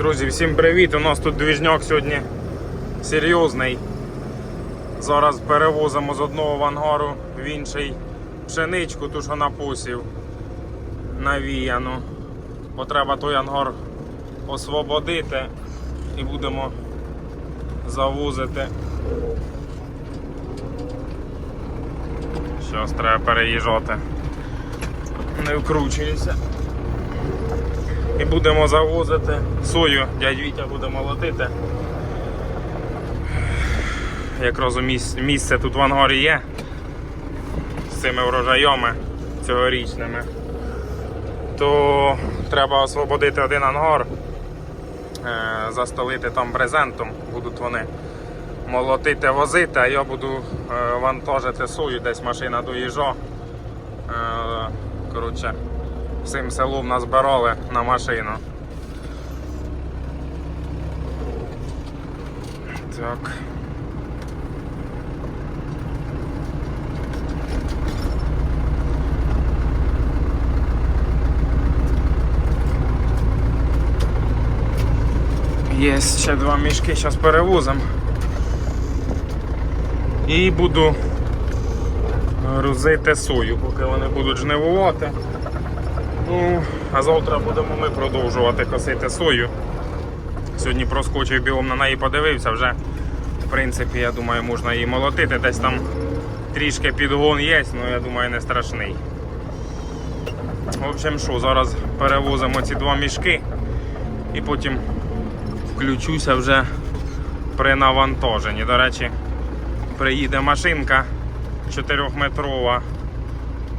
Друзі, всім привіт! У нас тут двіжняк сьогодні серйозний. Зараз перевозимо з одного ангару в інший пшеничку, ту що на посів навіяну. Бо треба той ангар освободити і будемо завозити. Щось треба переїжджати. Не вкручується. І будемо завозити сою, дядь Вітя буде молотити. Як розумію, місце тут в ангарі є з цими врожаями цьогорічними, то треба освободити один ангар, е, застелити там брезентом, будуть вони молотити, возити, а я буду е, вантажити сою, десь машина доїжджа. Е, Коротше, всім селом назбирали на машину. Так. Є ще два мішки, зараз перевозимо. І буду грузити сою, поки вони будуть жнивувати. Ну, а завтра будемо ми продовжувати косити сою. Сьогодні проскочив білом на неї подивився, вже в принципі, я думаю, можна її молотити. Десь там трішки підгон є, але я думаю, не страшний. В общем, що, зараз перевозимо ці два мішки і потім включуся вже при навантаженні. До речі, приїде машинка 4-метрова.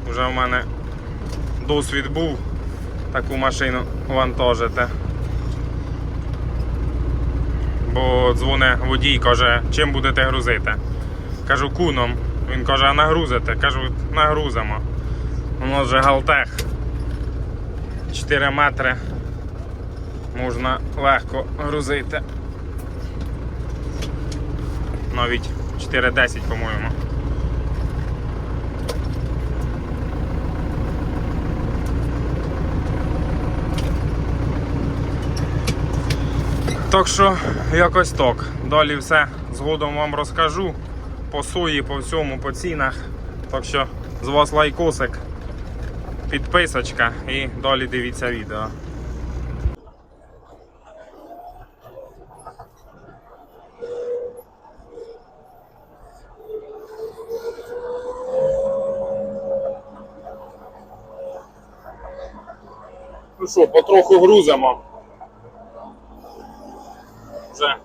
Вже в мене досвід був таку машину вантажити. Бо дзвоне водій, каже, чим будете грузити. Кажу куном. Він каже, а нагрузите? Кажу, нагрузимо. У нас же Галтех 4 метри. Можна легко грузити. Навіть 4,10, по-моєму. Так що якось так. Далі все згодом вам розкажу по сої, по всьому, по цінах. Так що з вас лайкосик, підписочка і далі дивіться відео. Ну що, потроху грузимо. Вже,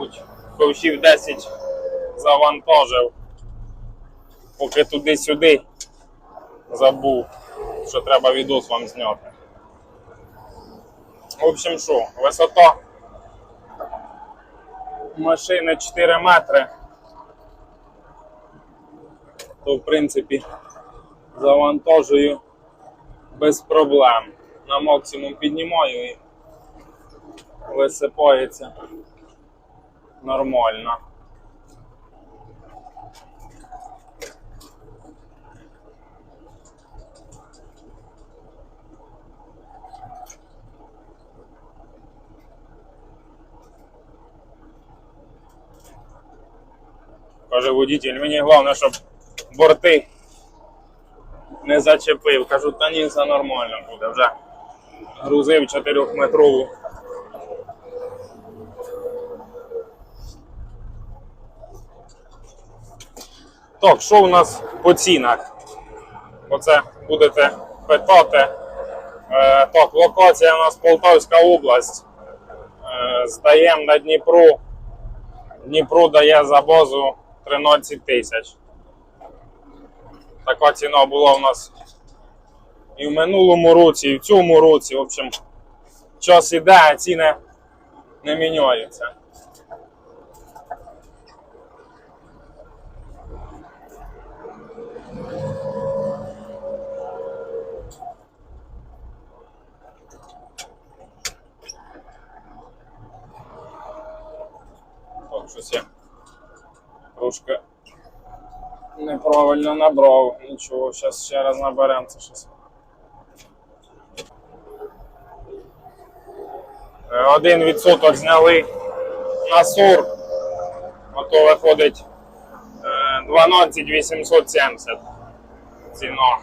мабуть, ковшів 10 завантажив. Поки туди-сюди забув, що треба відос вам зняти. В общем, що, висота машини 4 метри. То, в принципі, завантажую без проблем. На максимум піднімаю і висипається нормально. Каже водитель, мені головне, щоб борти не зачепив. Кажу, та ні, все нормально буде. Вже грузив 4-метрову. Так, що у нас по цінах? Оце будете питати. Е, так, локація у нас Полтавська область. Е, здаємо на Дніпру. Дніпру дає за базу 13 тисяч. Така ціна була у нас і в минулому році, і в цьому році. В общем, час іде, а ціни не міняються. Так, щось я неправильно набрав. Нічого, зараз ще раз наберемо це. Е, Один відсоток зняли на сур. Ото виходить е, 12 870 ціна.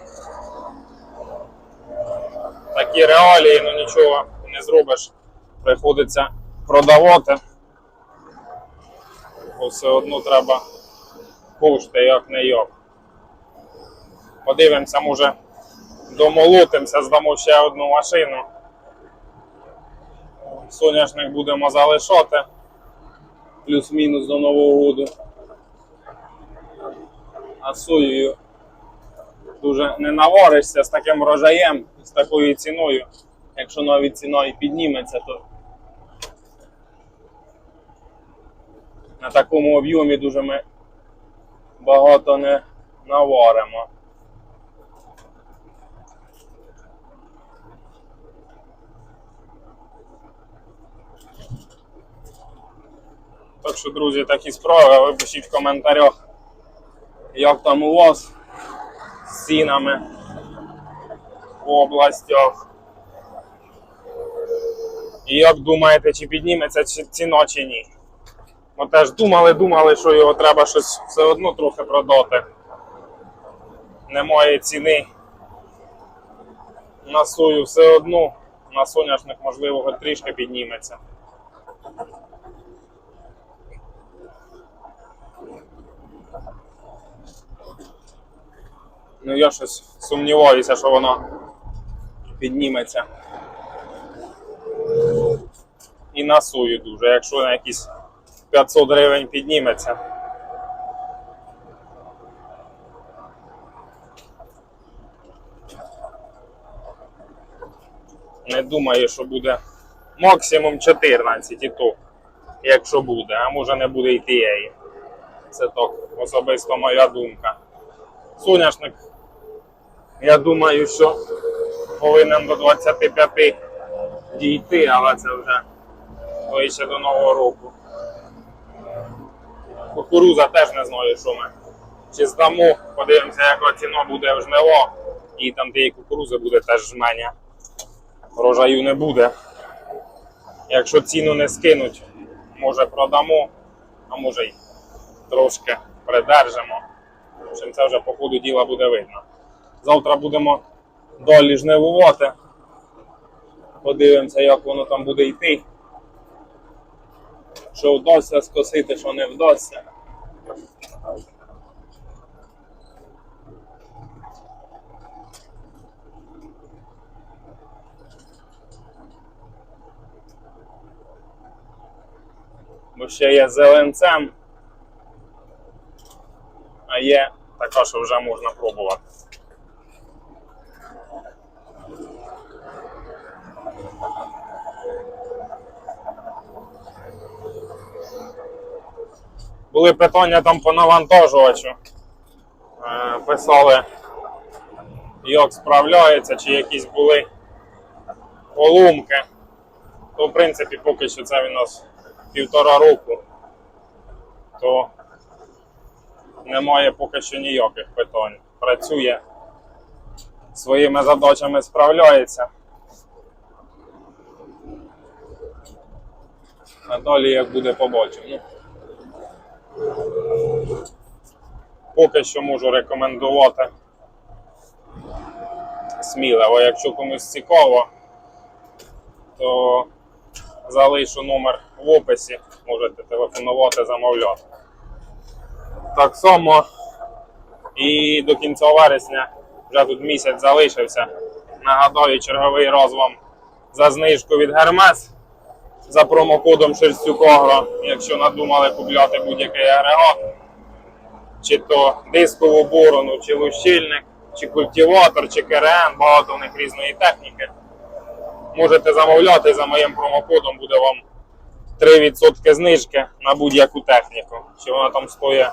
Такі реалії, ну нічого не зробиш. Приходиться продавати. Бо все одно треба кошти, як не як. Подивимося, може домолотимося, здамо ще одну машину. Соняшник будемо залишати. Плюс-мінус до Нового року. А соєю дуже не наваришся з таким врожаєм, з такою ціною. Якщо навіть ціна і підніметься, то на такому об'ємі дуже ми багато не наваримо. Так що, друзі, такі справи. Ви пишіть в коментарях, як там у вас з цінами в областях. І як думаєте, чи підніметься ціна чи ні? Ми теж думали, думали, що його треба щось все одно трохи продати. Немає ціни. На сою все одно, на соняшник, можливо, трішки підніметься. Ну я щось сумніваюся, що воно підніметься. І на сою дуже, якщо на якісь 500 гривень підніметься. Не думаю, що буде максимум 14 і то, якщо буде, а може не буде і тієї. Це так особисто моя думка. Соняшник, я думаю, що повинен до 25 дійти, але це вже ближче до Нового року. Кукуруза теж не знаю, що ми. Чи здамо, подивимося, яка ціна буде в жниво, і там тієї кукурузи буде теж жменя. Врожаю не буде. Якщо ціну не скинуть, може продамо, а може й трошки придержимо. Общем, це вже по ходу діла буде видно. Завтра будемо далі жнивувати. Подивимося, як воно там буде йти. Що вдасться скосити, що не вдасться. Бо ще є зеленцем, а є така, що вже можна пробувати. Були питання там по навантажувачу. Е, Писали, як справляється, чи якісь були поломки. То, в принципі, поки що це у нас півтора року, то немає поки що ніяких питань. Працює, своїми задачами справляється. А далі як буде побачимо. Поки що можу рекомендувати сміливо. Якщо комусь цікаво, то залишу номер в описі, можете телефонувати, замовляти. Так само і до кінця вересня вже тут місяць залишився. Нагадаю, черговий раз за знижку від Гермес за промокодом Шерстюкогро, якщо надумали купляти будь-який агрегат, чи то дискову борону, чи лущильник, чи культиватор, чи КРН, багато в них різної техніки. Можете замовляти за моїм промокодом, буде вам 3% знижки на будь-яку техніку. Чи вона там стоїть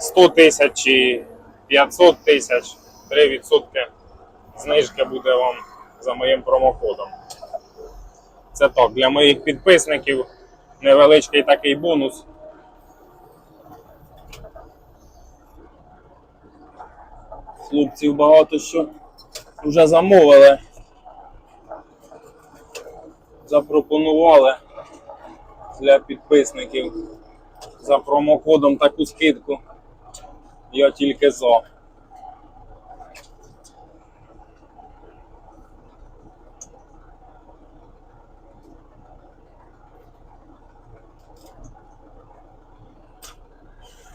100 тисяч чи 500 тисяч, 3% знижки буде вам за моїм промокодом. Це так, для моїх підписників невеличкий такий бонус. Хлопців багато що вже замовили. запропонували для підписників за промокодом таку скидку. Я тільки за.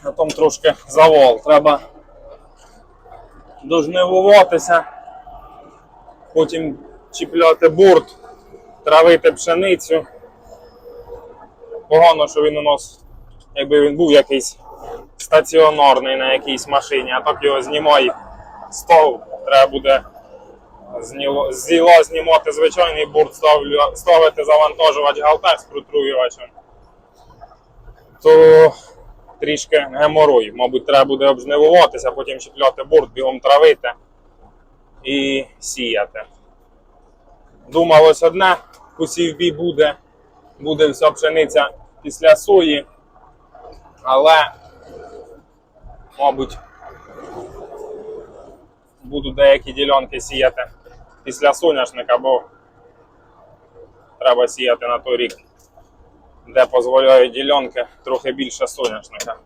На том трошки завал. Треба дожнивуватися, потім чіпляти бурт, травити пшеницю. Погано, що він у нас, якби він був якийсь стаціонарний на якійсь машині, а так його знімай стов, треба буде зніло- з зіла знімати звичайний ставлю- ставити завантажувач галтер з протруювачем. То трішки геморой. Мабуть, треба буде обжнивуватися, потім чіпляти бурт, бігом травити і сіяти. Думалось одне, посівбі буде, буде вся пшениця після сої, але, мабуть, буду деякі ділянки сіяти після соняшника, бо треба сіяти на той рік, де дозволяють ділянки трохи більше соняшника.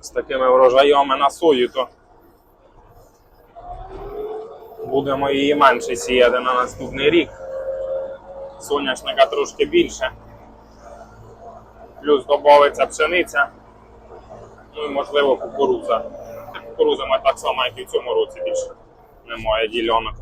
З такими врожаями на сою, то будемо її менше сіяти на наступний рік. Соняшника трошки більше. Плюс додається пшениця. Ну і можливо кукуруза. Кукуруза має так само, як і в цьому році більше немає ділянок.